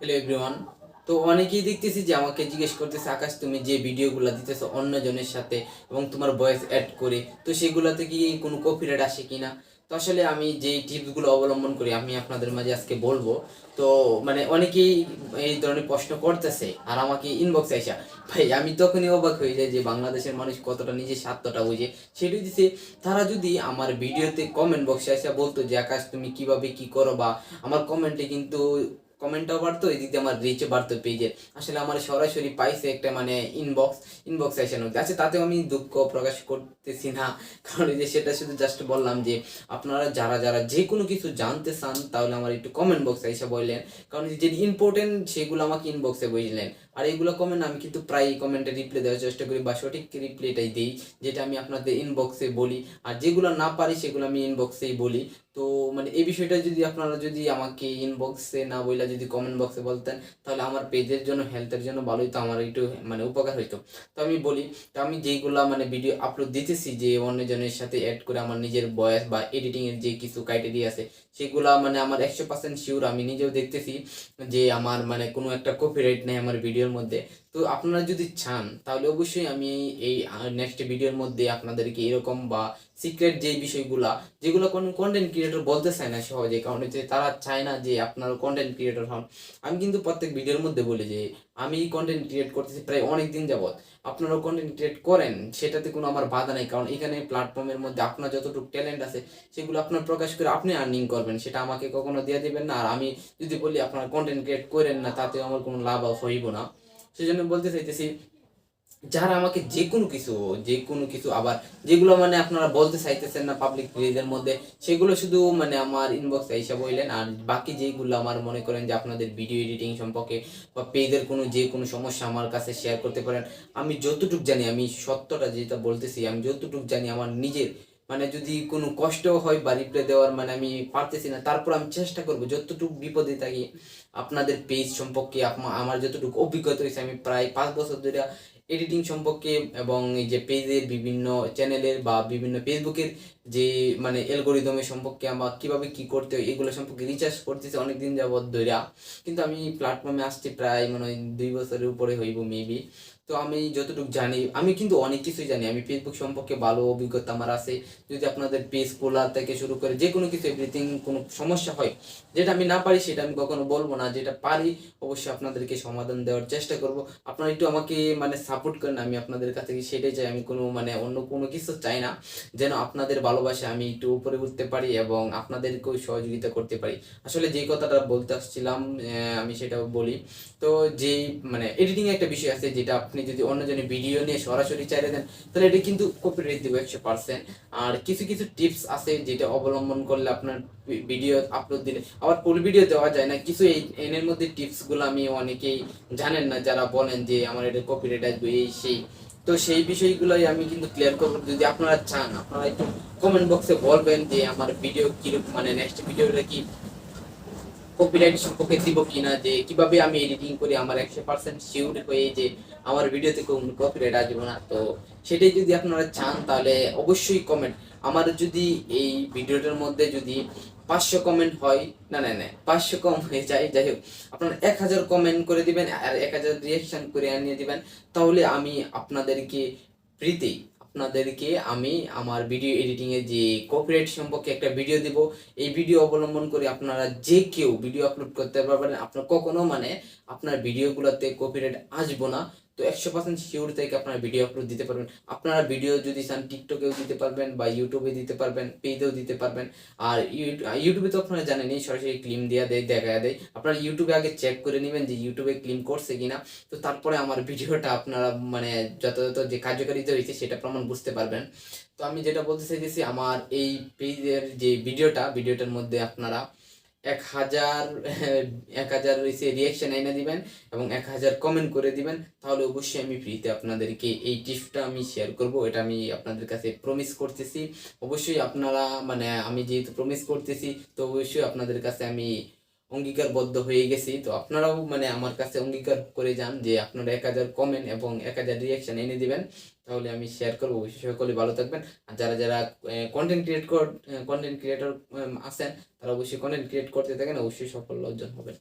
Hello everyone তো অনেকেই দেখতেছি যে আমাকে জিজ্ঞেস করতেছে, আকাশ, তুমি যে ভিডিওগুলো দিতেছো অন্যজনের সাথে এবং তোমার ভয়েস অ্যাড করে, তো সেগুলোতে কি কোনো কপিরাইট আসে কিনা? তো আসলে আমি যে টিপসগুলো অবলম্বন করি, আমি আপনাদের মাঝে আজকে বলব। তো মানে অনেকেই এই ধরনের প্রশ্ন করতেছে আর আমাকে ইনবক্সে আসা ভাই, আমি তখনই অবাক হয়ে যাই যে বাংলাদেশের মানুষ কতটা নিজের স্বার্থটা বুঝে। সেটা দিছে, তারা যদি আমার ভিডিওতে কমেন্ট বক্সে আসা বলতো যে, আকাশ, তুমি কীভাবে কি করো? বা আমার কমেন্টে কিন্তু কমেন্টটাও বাড়তো, এদিক দিয়ে আমার রিচও বাড়তো পেজের আসলে আমার সরাসরি পাইছে একটা মানে ইনবক্স ইনবক্স এসে নদী আচ্ছা তাতেও আমি দুঃখ প্রকাশ করতেছি না, কারণ যে সেটা শুধু জাস্ট বললাম যে, আপনারা যারা যারা যে কোনো কিছু জানতে চান, তাহলে আমার একটু কমেন্ট বক্সে এসে বললেন। কারণ যে ইম্পর্টেন্ট সেগুলো আমাকে ইনবক্সে বুঝলেন আর এইগুলো কমেন্ট আমি কিন্তু প্রায় কমেন্টে রিপ্লাই দেওয়ার চেষ্টা করি বা সঠিক রিপ্লাইটাই দিই, যেটা আমি আপনাদের ইনবক্সে বলি। আর যেগুলো না পারি সেগুলো আমি ইনবক্সেই বলি। তো মানে এই বিষয়টা যদি আপনারা যদি আমাকে ইনবক্সে না বইলা যদি কমেন্ট বক্সে বলতেন, তাহলে আমার পেজের জন্য হেলথের জন্য ভালোই তো আমার একটু মানে উপকার হইতো। তো আমি বলি, তো আমি যেইগুলা মানে ভিডিও আপলোড দিতেছি, যে অন্যজনের সাথে অ্যাড করে আমার নিজের বয়স বা এডিটিংয়ের যে কিছু ক্রাইটেরিয়া আছে, সেগুলা মানে আমার একশো পার্সেন্ট শিওর আমি নিজেও দেখতেছি যে আমার মানে কোনো একটা কপিরাইট নেই আমার ভিডিওর মধ্যে। তো আপনারা যদি চান, তাহলে অবশ্যই আমি এই নেক্সট ভিডিওর মধ্যে আপনাদেরকে এরকম বা সিক্রেট যে বিষয়গুলা, যেগুলো কোনো কন্টেন্ট ক্রিয়েটর বলতে চায় না সহজে, কারণ হচ্ছে তারা চায় না যে আপনারা কন্টেন্ট ক্রিয়েটর হন। আমি কিন্তু প্রত্যেক ভিডিওর মধ্যে বলি যে, আমি কন্টেন্ট ক্রিয়েট করতেছি প্রায় অনেক দিন যাবত আপনারাও কন্টেন্ট ক্রিয়েট করেন, সেটাতে কোনো আমার বাধা নেই। কারণ এখানে প্ল্যাটফর্মের মধ্যে আপনার যতটুকু ট্যালেন্ট আছে, সেগুলো আপনার প্রকাশ করে আপনি আর্নিং করবেন। সেটা আমাকে কখনো দিয়ে দেবেন না। আর আমি যদি বলি আপনারা কন্টেন্ট ক্রিয়েট করেন না তাতে আমার কোনো লাভ হইব না। সেই জন্য বলতে চাইতেছি যারা আমাকে যে কোনো কিছু যে কোনো কিছু আবার যেগুলো মানে আপনারা বলতে চাইতেছেন না পাবলিক পেজের মধ্যে, সেগুলো শুধু মানে আমার ইনবক্সে এসে বললেন আর বাকি যেগুলো আমার মনে করেন যে আপনাদের ভিডিও এডিটিং সম্পর্কে বা পেজের কোনো যে কোনো সমস্যা আমার কাছে শেয়ার করতে পারেন, আমি যতটুক জানি, আমি সত্যটা যেটা বলতেছি, আমি যতটুক জানি আমার নিজের মানে যদি কোনো কষ্ট হয় বা রিপ্লাই দেওয়ার মানে আমি পারতেছি না, তারপর আমি চেষ্টা করব যতটুকু বিপদে থাকি, আপনাদের পেজ সম্পর্কে আমার যতটুকু অভিজ্ঞতা হয়েছে, আমি প্রায় পাঁচ বছর ধরে এডিটিং সম্পর্কে এবং এই যে পেজের বিভিন্ন চ্যানেলের বা বিভিন্ন ফেসবুকের যে মানে অ্যালগোরিদমের সম্পর্কে আমার কীভাবে কী করতে হয়, এগুলো সম্পর্কে রিচার্জ করতেছি অনেকদিন যাবৎ ধইরা। কিন্তু আমি প্ল্যাটফর্মে আসছি প্রায় মানে দুই বছরের উপরে হইব মেবি তো আমি যতটুকু জানি, আমি কিন্তু অনেক কিছুই জানি। আমি ফেসবুক সম্পর্কে ভালো অভিজ্ঞতা আমার আছে। যদি আপনাদের পেজ খোলা থেকে শুরু করে যে কোনো কিছু এভরিথিং কোনো সমস্যা হয়, যেটা আমি না পারি সেটা আমি কখনো বলব না। যেটা পারি, অবশ্যই আপনাদেরকে সমাধান দেওয়ার চেষ্টা করব। আপনারা একটু আমাকে মানে সাপোর্ট করেন, আমি আপনাদের কাছে সেটাই চাই। আমি কোনো মানে অন্য কোনো কিছু চাই না, যেন আপনাদের ভালোবাসা আমি একটু উপরে উঠতে পারি এবং আপনাদেরকেও সহযোগিতা করতে পারি। আসলে যে কথাটা বলতে আসছিলাম আমি সেটাও বলি। তো যে মানে এডিটিং একটা বিষয় আছে, যেটা আপনি যদি অন্যজনের ভিডিও নিয়ে সরাসরি চাইলে দেন, তাহলে এটা কিন্তু কপিরাইট দিব একশো পার্সেন্ট আর কিছু কিছু টিপস আছে যেটা অবলম্বন করলে আপনার ভিডিও আপলোড দিলে। আবার ফুল ভিডিও দেওয়া যায় না, কিছু এই, এনের মধ্যে টিপসগুলো আমি অনেকেই জানেন না, যারা বলেন যে আমার এটা কপিরাইট আসবে, এই সেই। তো সেই বিষয়গুলোই আমি কিন্তু ক্লিয়ার করব। যদি আপনারা চান, আপনারা একটু কমেন্ট বক্সে বলবেন যে আমার ভিডিও কীরকম মানে নেক্সট ভিডিওটা কি কপিরাইট সম্পর্কে দিব কিনা, যে কীভাবে আমি এডিটিং করি, আমার একশো পার্সেন্ট শিওর হয়ে যে আমার ভিডিওতে কোনো কপিরাইট আসবে না, তো সেটাই যদি আপনারা চান তাহলে অবশ্যই কমেন্ট আমার যদি এই ভিডিওটার মধ্যে যদি পাঁচশো কমেন্ট হয়, না না না, পাঁচশো কম হয়ে যায়, যাই হোক, আপনারা এক হাজার কমেন্ট করে দিবেন আর এক হাজার রিয়াকশন করে আনিয়ে দিবেন, তাহলে আমি আপনাদেরকে ফ্রিতেই আপনাদেরকে আমি আমার ভিডিও এডিটিং এর যে কপিরাইট সম্পর্কে একটা ভিডিও দিব। এই ভিডিও অবলম্বন করে আপনারা যে কেউ ভিডিও আপলোড করতে পারবেন। আপনার কখনো মানে আপনার ভিডিওগুলোতে কপিরাইট আসব না। তো একশো পার্সেন্ট শিওর থেকে আপনারা ভিডিও আপলোড দিতে পারবেন। আপনারা ভিডিও যদি চান টিকটকেও দিতে পারবেন বা ইউটিউবে দিতে পারবেন, পেজেও দিতে পারবেন। আর ইউ- ইউটিউবে তো আপনারা জানেনই, সরাসরি ক্লিম দেওয়া দেয়, দেখা দেয়। আপনারা ইউটিউবে আগে চেক করে নেবেন যে ইউটিউবে ক্লিম করছে কিনা। তো তারপরে আমার ভিডিওটা আপনারা মানে যথাযথ যে কার্যকারিতা হয়েছে সেটা প্রমাণ বুঝতে পারবেন। তো আমি যেটা বলতে চাইতেছি, আমার এই পেজের যে ভিডিওটা ভিডিওটার মধ্যে আপনারা এক হাজার এক হাজার রয়েছে রিয়াকশান এনে দিবেন এবং এক হাজার কমেন্ট করে দিবেন, তাহলে অবশ্যই আমি ফ্রিতে আপনাদেরকে এই টিপসটা আমি শেয়ার করব, এটা আমি আপনাদের কাছে প্রমিস করতেছি। অবশ্যই আপনারা মানে আমি যেহেতু প্রমিস করতেছি, তো অবশ্যই আপনাদের কাছে আমি অঙ্গীকারবদ্ধ হয়ে গেছি। তো আপনারাও মানে আমার কাছে অঙ্গীকার করে যান যে আপনারা এক হাজার কমেন্ট এবং এক হাজার রিয়াকশন এনে দিবেন। তাহলে আমি শেয়ার করব। অবশ্যই সকলে ভালো থাকবেন। আর যারা যারা কন্টেন্ট ক্রিয়েট কর কন্টেন্ট ক্রিয়েটর আছেন, তারা অবশ্যই কন্টেন্ট ক্রিয়েট করতে থাকেন। অবশ্যই সফল অর্জন হবেন।